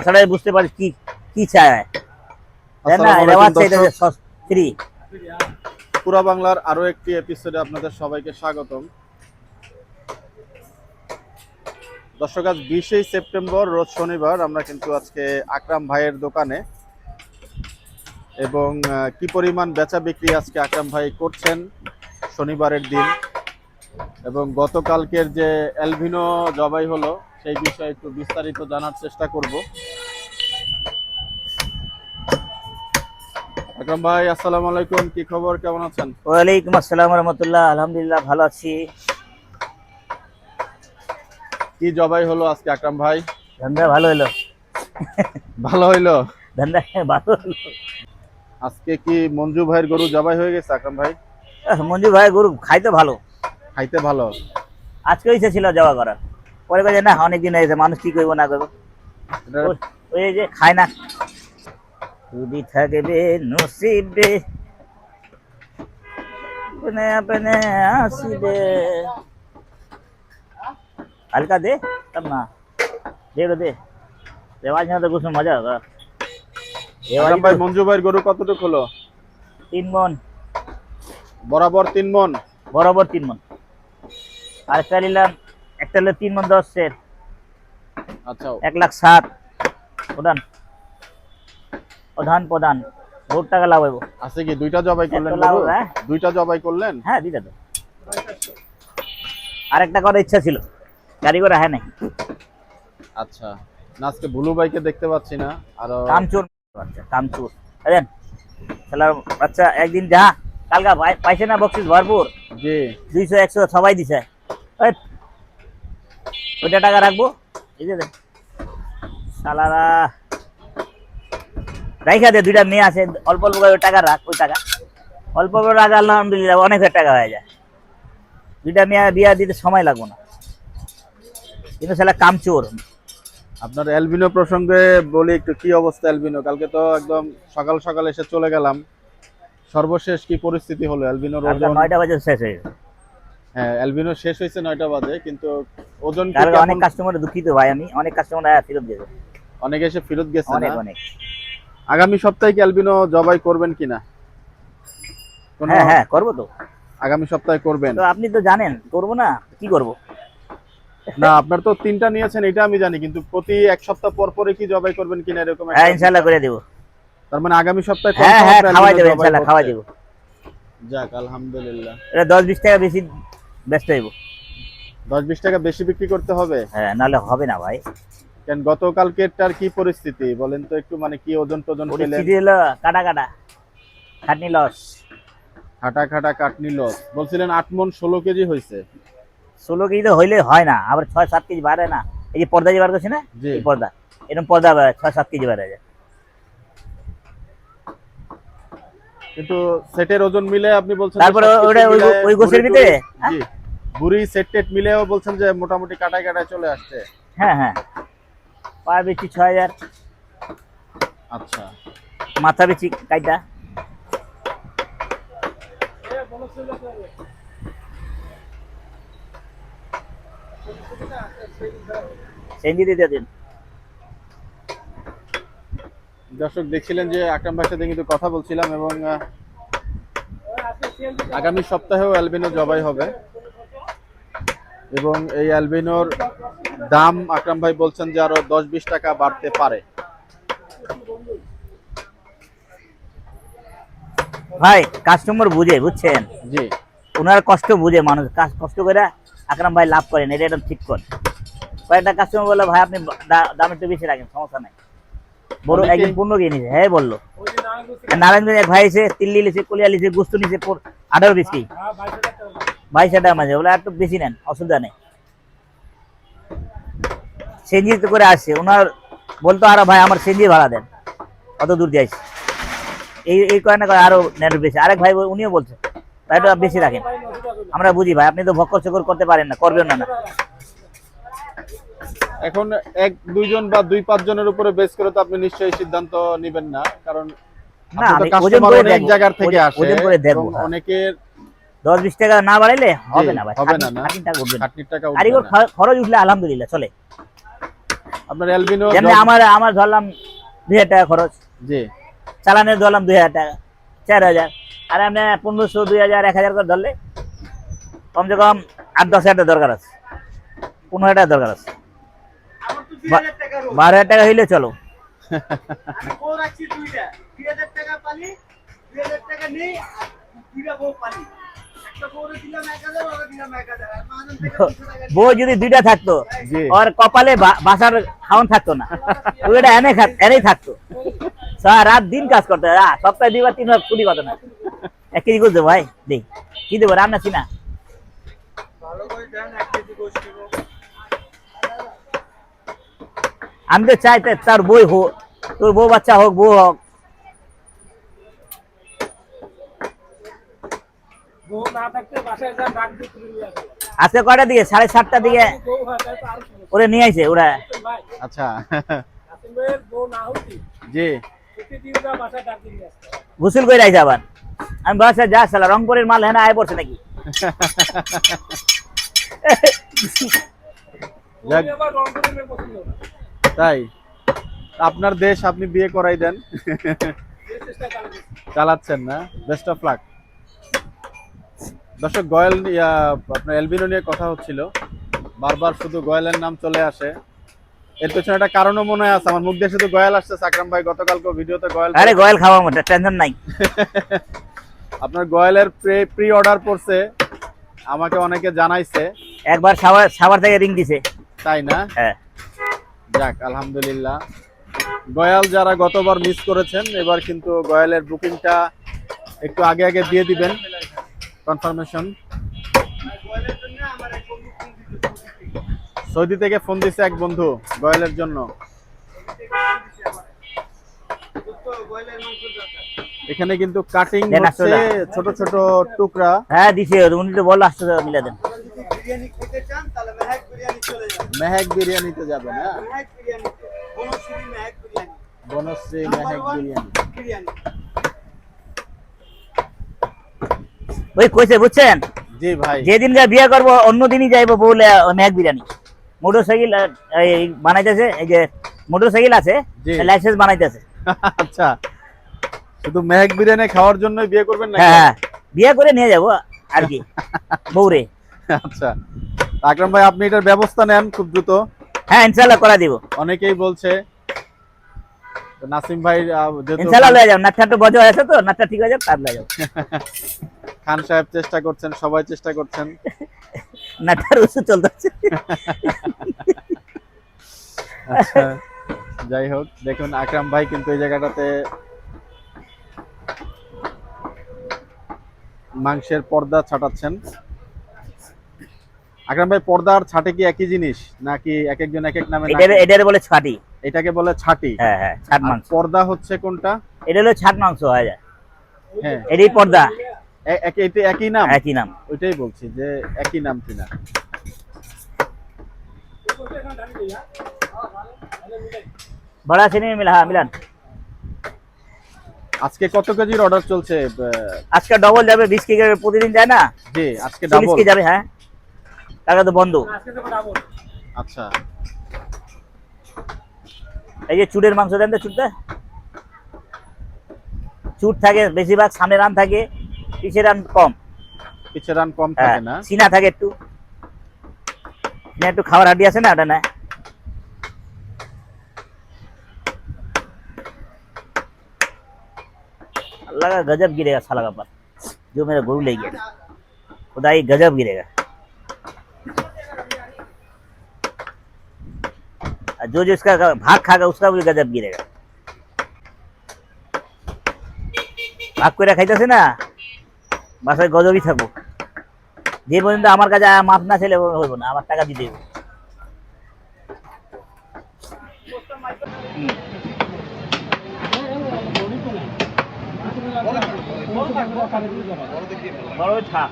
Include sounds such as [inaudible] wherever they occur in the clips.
তাছাড়া বুঝতে পারি কি কি চায় ফ্রি পুরা বাংলার আরও একটি এপিসোডে আপনাদের সবাইকে স্বাগতম। দর্শক আজ বিশে সেপ্টেম্বর রোজ শনিবার। আমরা কিন্তু আজকে আকরাম ভাইয়ের দোকানে। এবং কি পরিমাণ বেচা বিক্রি আজকে আকরাম ভাই করছেন শনিবারের দিন। এবং গতকালকের যে এলভিনো জবাই হলো সেই বিষয়ে একটু বিস্তারিত জানার চেষ্টা করব। আকরাম ভাই আসসালামু আলাইকুম। কি খবর? কেমন আছেন? ওয়ালাইকুম আসসালাম রহমতুল্লাহ। আলহামদুলিল্লাহ ভালো আছি। কি জবাই হলো আজকে আকরাম ভাই? ধান্দা ভালো হলো। ভালো হইল? ধান্দা ভালো হলো। আজকে কি মঞ্জু ভাইয়ের গরু জবাই হয়ে গেছে আকরাম ভাই? মঞ্জু ভাই গরু খাইতে ভালো। খাইতে ভালো। আজকে ইচ্ছা ছিল যাওয়া করার। পরে কাজে না অনেকদিন হয়েছে মানুষ কি করবো না করবো এটা ওই- ওই যে খায় না যদি থাকবে নসিবে अपने अपने আসিবে हल्का दे तब ना दे दो दे रेवाज में तो कुछ मजा होगा रेवाज আকরাম ভাই तो মঞ্জু ভাইয়ের গরু কতটুকু হলো तीन मन বরাবর তিন মন বরাবর তিন মন আর একটা নিলাম একটা হলো তিন মন দশ সের আচ্ছা। এক লাখ সাত। প্রধান। প্রধান প্রধান। বহুত টাকা লাভ হইব। আছে কি? দুইটা জবাই করলেন? হ্যাঁ? দুইটা জবাই করলেন? হ্যাঁ দিতে তো। আরেকটা করার ইচ্ছা ছিল। গাড়ি করে হ্যাঁ নাই। আচ্ছা। না আজকে ভুলু ভাইকে দেখতে পাচ্ছি না। আর কামচোর। বাচ্চা কামচোর। বুঝলেন খেলার বাচ্চা একদিন যা। কালকা পাইছে না বক্সিস ভরপুর? জি। দুইশো একশো সবাই দিছে। ওইটা টাকা রাখব? এই যে। শালারা রাইখা দে দুইটা মেয়ে আছে। অল্প অল্প করে টাকা রাখ ওই টাকা। অল্প অল্প রাখ আলহামদুলিল্লাহ অনেক টাকা হয়ে যায়। দুইটা মেয়ে বিয়া দিতে সময় লাগবে না। কিন্তু সেটা কামচোর। আপনার এলবিনো প্রসঙ্গে বলি একটু কি অবস্থা এলবিনো কালকে তো একদম সকাল সকাল এসে চলে গেলাম। সর্বশেষ কি পরিস্থিতি হলো? ওজন? নয়টা বাজে শেষ হয়ে গেছে হ্যাঁ এলবিনো শেষ হয়েছে নয়টা বাজে কিন্তু ওজন অনেক কাস্টমার দুঃখিত ভাই আমি অনেক কাস্টমার ফেরত দিয়েছে অনেকে এসে ফেরত গেছে অনেক অনেক। আগামী সপ্তাহে কি অ্যালবিনো জবাই করবেন কিনা? হ্যাঁ হ্যাঁ করব তো। আগামী সপ্তাহে করবেন। তো আপনি তো জানেন করব না কি করব? না আপনার তো তিনটা নিয়েছেন এটা আমি জানি কিন্তু প্রতি এক সপ্তাহ পর পরে কি জবাই করবেন কিনা এরকম হ্যাঁ ইনশাল্লাহ করে দেবো। তার মানে আগামী সপ্তাহে হ্যাঁ হ্যাঁ খাওয়াই দেবো জবাই ইনশাল্লাহ খাওয়াই। দেবো। যাক আলহামদুলিল্লাহ। এটা দশ বিশ টাকা বেশি ব্যস্ত হইব। দশ বিশ টাকা বেশি বিক্রি করতে হবে? হ্যাঁ নাহলে হবে না ভাই। কেন গতকালকেরটার কি পরিস্থিতি? বলেন তো একটু মানে কি ওজন টোজন পরিস্থিতি হলো কাটা কাটা খাটনি লস। খাটা খাটা কাটনি লস। বলছিলেন আট মন ষোলো কেজি হয়েছে ষোলো কেজি তো হইলে হয় না আবার ছয় সাত কেজি বাড়ে না। এই যে পর্দা যে বার করছে না? এই পর্দা। এরকম পর্দা ছয় সাত কেজি বাড়ে যায়। কিন্তু সেটের ওজন মিলে আপনি বলছেন তারপরে ওটা ওই- গোছের ভিতরে? জি বুড়ি সেট টেট মিলেও বলছেন যে মোটামুটি কাটায় কাটায় চলে আসছে। হ্যাঁ হ্যাঁ। পা বেচি ছয় হাজার। আচ্ছা। মাথা বেচি কাইটা। সেঞ্জি দিয়ে দিন। দর্শক দেখছিলেন যে আকরাম ভাইয়ের সাথে কিন্তু কথা বলছিলাম এবং আগামী সপ্তাহেও অ্যালবিনো জবাই হবে। এবং এই অ্যালবিনোর দাম আকরাম ভাই বলছেন যে আরও দশ বিশ টাকা বাড়তে পারে। ভাই কাস্টমার বুঝে বুঝছেন? জি। ওনার কষ্ট বুঝে মানুষ কষ্ট করে আকরাম ভাই লাভ করেন এটা একদম ঠিক কর কয়েকটা কাস্টমার বলল ভাই আপনি দাম একটু বেশি রাখেন সমস্যা নাই। বড় পূর্ণ গিয়ে নিছে। হ্যাঁ বলল। নারায়ণগঞ্জ এক ভাই এসে তিল্লি লিছে কলিয়া লিছে গুস্তু নিছে আঠারো পিস কি? বাইশ হাজার মাঝে। বলে একটু বেশি নেন অসুবিধা নেই। সেঞ্জি তো করে আসছে। ওনার বলতো আরও ভাই আমার সেঞ্জি ভাড়া দেন। কত দূর যাইছে। এই এই কারণে করে আরও নেট বেশি। আরেক ভাই উনিও বলছে ভাই বেশি রাখেন। আমরা বুঝি ভাই আপনি তো ভক্কর চকর করতে পারেন না করবেন না না। এখন এক দুইজন বা দুই পাঁচ জনের উপরে বেস করে তো আপনি নিশ্চয়ই সিদ্ধান্ত নেবেন না। কারণ আমি অনেক জায়গার থেকে আসে হ্যাঁ। অনেকের দশ বিশ টাকা না বাড়াইলে হবে না হবে না। টাকা খরচ উঠলে আলহামদুলিল্লাহ চলে। আপনার এলবিনো আমার আমার ধরলাম দুই হাজার টাকা খরচ। জি। চালানের ধরলাম দুই হাজার টাকা চার হাজার। আর আপনি পনেরোশো দুই হাজার এক হাজার করে ধরলে কমসে কম আট দশ হাজার দরকার আছে। পনেরো হাজার দরকার আছে আমার তো দুই বা- হাজার টাকা রোজ। বারো হাজার টাকা হইলে চলো। বউ যদি দুইটা থাকতো ওর কপালে বাসার খাওয়ান থাকতো না। ওইটা এনে এনেই থাকতো। সারা রাত দিন কাজ করতে সপ্তাহে দুইবার তিনবার ছুটি কত না। এক কেজি করে দেবো ভাই দেই কি দেবো রান্না চিনা ভালো করে দেন এক কেজি গোশ কিলো আমি তো চাই তার বই হোক তোর বউ বাচ্চা হোক বউ হোক। আজকে কয়টার দিকে? সাড়ে সাতটার দিকে? ওরে নিয়ে আইছে ওরা। আচ্ছা। আসিম ভাইয়ের বউ না হতি জি। গোসল করে আইছে আবার। আমি বাসা যা সালা রংপুরের মাল হ্যাঁ আয় পড়ছে নাকি? রংপুরের তাই? আপনার দেশ আপনি বিয়ে করাই দেন। চালাচ্ছেন না? বেস্ট অফ লাক দর্শক গয়েল আপনার এলবিনো নিয়ে কথা হচ্ছিল। বারবার শুধু গয়েলের নাম চলে আসে। এর পেছনে একটা কারণও মনে হয় আছে। আমার মুখ দিয়ে শুধু গয়াল আসছে সাকরাম ভাই। গতকালকে ভিডিওতে গয়াল আরে গয়েল খাওয়া মতো টেনশন নাই। [laughs] আপনার গয়েলের প্রি অর্ডার পড়ছে আমাকে অনেকে জানাইছে। একবার সাবার সাবার থেকে রিং দিছে। তাই না? হ্যাঁ। যাক আলহামদুলিল্লাহ। গয়াল যারা গতবার মিস করেছেন এবার কিন্তু গয়ালের বুকিংটা একটু আগে আগে দিয়ে দিবেন। কনফার্মেশন সৌদি থেকে ফোন দিছে এক বন্ধু গয়ালের জন্য। এখানে কিন্তু কাটিং হচ্ছে ছোট ছোট টুকরা। হ্যাঁ দিছে উনি তো বলল আসতে মিলে দেন। বিরিয়ানি খেতে চান তাহলে মেহেক বিরিয়ানি চলে মেহেক বিরিয়ানিতে যাবেন হ্যাঁ মেহেক বিরিয়ানিতে বনশ্রী মেহেক বিরিয়ানি। বনশ্রী মেহেক বিরিয়ানি। বিরিয়ানি। ওই কইছে বুঝছেন? জি ভাই। যেদিন বিয়ে করব অন্য দিনই যাইবো বলে মেঘ বিরিয়ানি। মোটর সাইকেল এই বানাইতেছে এই যে মোটর সাইকেল আছে লাইসেন্স বানাইতেছে। আচ্ছা। শুধু মেহেক বিরিয়ানি খাওয়ার জন্য বিয়ে করবেন না হ্যাঁ হ্যাঁ। বিয়ে করে নিয়ে যাব আর কি বউরে। আচ্ছা। আকরাম ভাই আপনি এটার ব্যবস্থা নেন খুব দ্রুত। হ্যাঁ করা দিব। অনেকেই বলছে নাসিম ভাই লয়ে যাও। নাটটা একটু বজা হয়েছে তো নাটটা ঠিক হয়ে যাবে তার লয়ে যাও। [laughs] খান সাহেব চেষ্টা করছেন সবাই চেষ্টা করছেন। [laughs] নাটটার ওষুধ চলতেছে। [laughs] আচ্ছা যাই হোক দেখুন আকরাম ভাই কিন্তু এই জায়গাটাতে মাংসের পর্দা ছাটাচ্ছেন। আকরাম ভাই পর্দা আর ছাটে কি একই জিনিস? নাকি এক একজন এক এক নামে এটার বলে ছাটি। এটাকে বলে ছাটি? হ্যাঁ হ্যাঁ ছাট মাংস। পর্দা হচ্ছে কোনটা? এটা হলো ছাট মাংস হয়ে যায়। হ্যাঁ। এটাই পর্দা। একই নাম? একই নাম। ওইটাই বলছি যে একই নাম কিনা। বড়া চিনি মিলা হ্যাঁ মিলান। আজকে কত কেজির অর্ডার চলছে? আজকে ডবল যাবে বিশ কেজি প্রতিদিন যায় না? জি আজকে ডাবল কেজি যাবে হ্যাঁ। টাকা তো বন্ধ আজকে তো ডাবল আচ্ছা এই যে চুড়ের মাংস দেন তো চুড়টা চুট থাকে বেশিরভাগ সামনে রান থাকে পিছের রান কম পিছে রান কম হ্যাঁ থাকে না সিনা থাকে একটু সিনা একটু খাবার হাড্ডি আছে না ওটা না अल्लाह का गजब गिरेगा साला का पर जो मेरा गुरु ले गया खुदा ही गजब गिरेगा जो जो इसका भाग खागा उसका भी गजब गिरेगा ভাগ করে খাইতেছে না বাসায় গজবই থাকবো যে পর্যন্ত আমার কাছে মাছ না ছেলে হইব না আমার টাকা দিতে হইব বড় থাক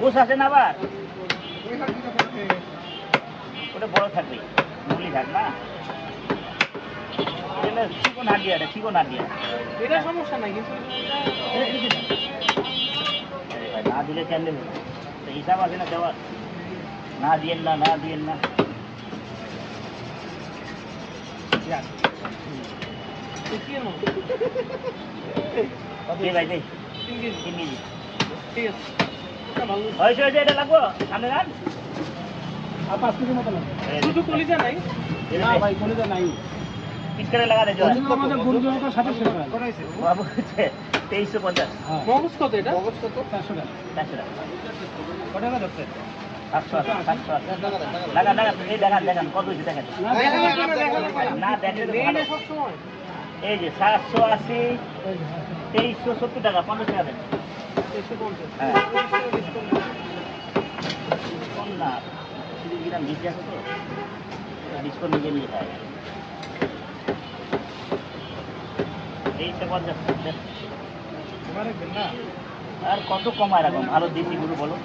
গোস আছে না আবার ওটা বড় থাকবে মুলি থাক না। চিকন হাড্ডি এটা চিকন হাড্ডি এটা সমস্যা নাই কিন্তু না। দিলে দেবো? তো হিসাব আছে না দেওয়ার? না দিয়েন না না দিয়েন না। সামনে গান আর পাঁচ কেজি মতো লাগবে। শুধু কলিজা নাই? না ভাই কলিজা নাই। করে লাগা দে জোড়া। আমাদের গরু জমাটা সাথে শেষ হয়। বাবু তেইশশো পঞ্চাশ। মগজ কত এটা? মগজ কত? চারশো টাকা। চারশো টাকা। কত টাকা ধরছে? এই যে সাতশো আশি তেইশশো সত্তর টাকা পঞ্চাশ টাকা দেন। হ্যাঁ। ডিসকাউন্ট নিজে নিয়ে খায়। পঞ্চাশ আর কত কমায় রাখুন ভালো দেশি গরু বলো।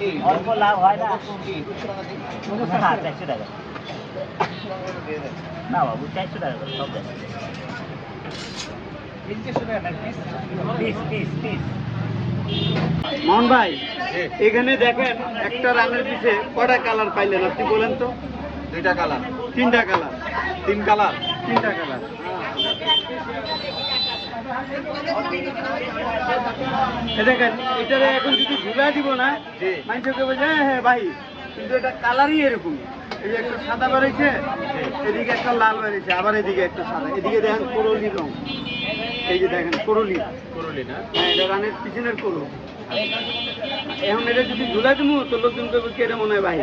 ঠিক অল্প লাভ হয় না। হ্যাঁ চারশো টাকা। না বাবু চারশো টাকা সব মোহন ভাই এখানে দেখেন একটা রানের পিছে কটা কালার পাইলেন আপনি বলেন তো? দুইটা কালার। তিনটা কালার। তিন কালার। তিনটা কালার। দেখেন এটারে এখন যদি ঝুলা দিব না মানুষকে বলছে হ্যাঁ হ্যাঁ ভাই কিন্তু এটা কালারই এরকম। এই যে একটা সাদা বেরোইছে এদিকে একটা লাল বেরোইছে আবার এদিকে একটা সাদা। এদিকে দেখেন করলি রং। এই যে দেখেন করলি। করলি না? হ্যাঁ এটা রানের পিছনের করো এখন এটা যদি ঝুলা দিব তো লোকজন করবে কেটে মনে হয় ভাই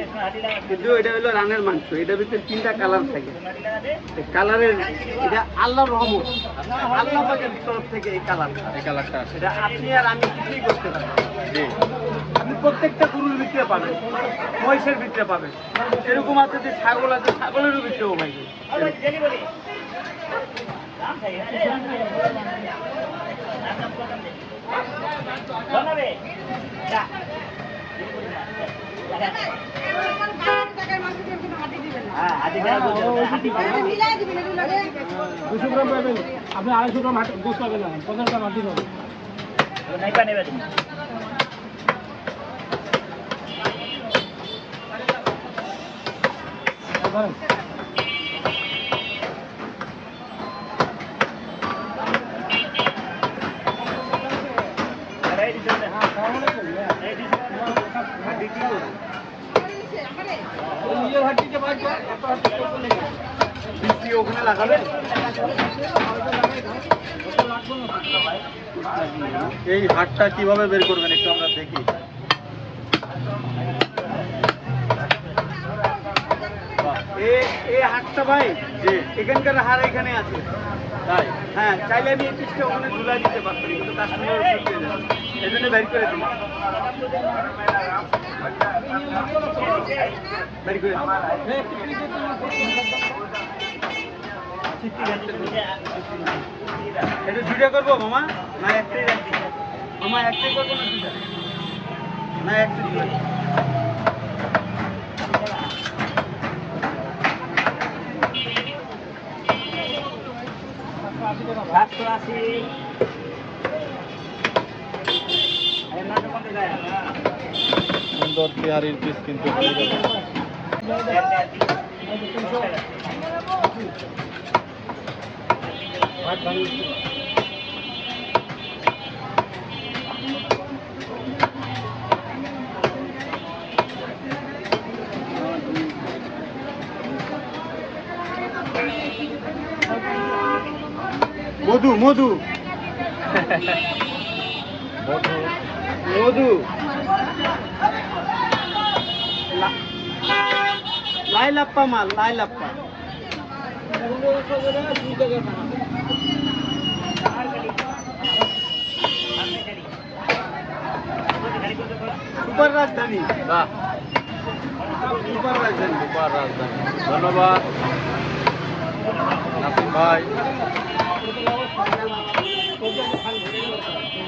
কিন্তু এটা হলো রানের মাংস এটার ভিতরে তিনটা কালার থাকে। কালারের এটা আল্লাহ রহমত আল্লাহ পাকের তরফ থেকে এই কালারটা। এই কালারটা আছে। এটা আপনি আর আমি কিছুই করতে পারি আপনি প্রত্যেকটা গরুর ভিতরে পাবেন মহিষের ভিতরে পাবেন। এরকম আছে যে ছাগল আছে ছাগলেরও ভিতরেও হাতি দুশো গ্রাম পাবেন আপনি আড়াইশো গ্রাম গোস পাবেন না পঞ্চাশ গ্রাম হাঁটি পাবেন ধরেন ওখানে লাগাবেন এই হাটটা কীভাবে বের করবেন একটু আমরা দেখি। এই হাটটা ভাই এখানকার হার এখানে আছে। তাই? হ্যাঁ চাইলে আমি এই পিসটা দিতে পারতাম এই জন্য বের করে দিই বের করে। এটা দুইটা করব, মামা? না, একটাই মামা, একটাই করব না দুইটা? না, একটাই সাতশো আশি সুন্দর পেয়ারির পিস কিন্তু হয়ে মধু মধু মধু লাই লাপ্পা মাল লাই লাপ্পা আর গাড়ি। সামনে গাড়ি। গাড়ি করতে পারো? সুপার রাজধানী বাহ সুপার রাজধানী সুপার রাজধানী ধন্যবাদ নাসিম ভাই 이게한5 년.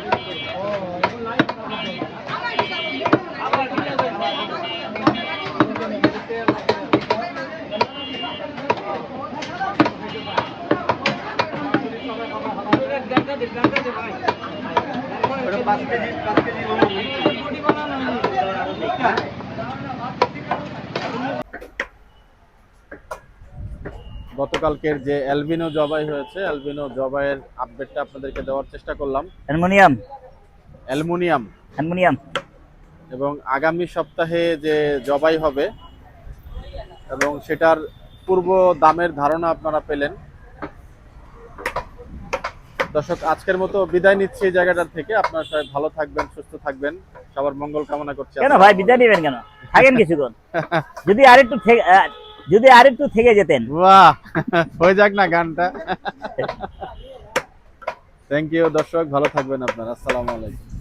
গতকালকের যে অ্যালবিনো জবাই হয়েছে অ্যালবিনো জবাইয়ের আপডেটটা আপনাদেরকে দেওয়ার চেষ্টা করলাম। অ্যালুমিনিয়াম। অ্যালুমিনিয়াম। অ্যালুমিনিয়াম। এবং আগামী সপ্তাহে যে জবাই হবে এবং সেটার পূর্ব দামের ধারণা আপনারা পেলেন। দর্শক আজকের মতো বিদায় নিচ্ছি এই জায়গাটার থেকে। আপনারা সবাই ভালো থাকবেন সুস্থ থাকবেন। সবার মঙ্গল কামনা করছি। কেন ভাই বিদায় নেবেন কেন? থাকেন কিছুক্ষণ। [laughs] যদি থেকে আহ, যদি আরেকটু থেকে যেতেন। বাহ হয়ে যাক না গানটা। [laughs] থ্যাংক ইউ দর্শক ভালো থাকবেন আপনার। আসসালামু আলাইকুম।